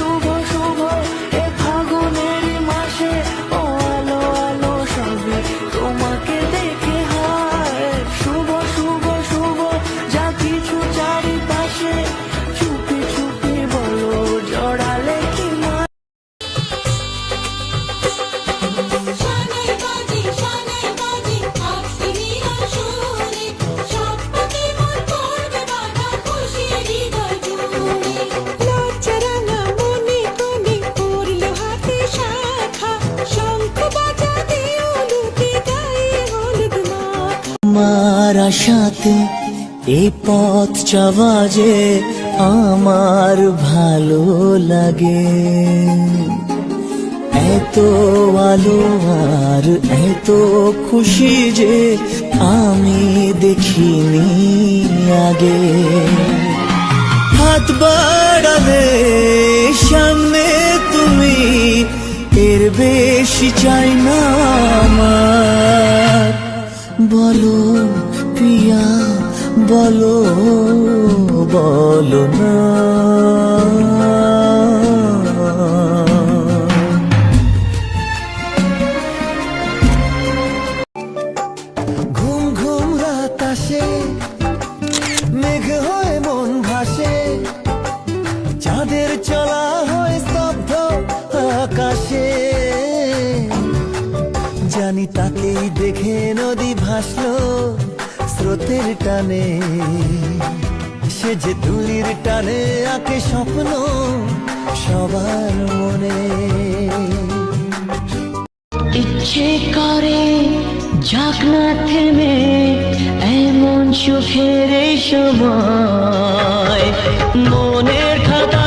tu voz. আশাতে এই পথ চাওয়া যে আমার ভালো লাগে। এত আলো আর এত খুশি যে আমি দেখিনি আগে। হাত বাড়ালে সামনে তুমি, এর বেশি চাই না আমার। বলো প্রিয়া বলো বলো ঘুম ঘুম রাত মেঘ হয়ে মন ভাসে। চাঁদের চলা হয় স্তব্ধ আকাশে। জানি তাকেই দেখে নদী ভাসলো। স্রোতের টানে, সে যে তুলির টানে আঁকে স্বপ্ন সবার মনে। ইচ্ছে করে যাক না থেমে, এমন সুখের এই মনের মনে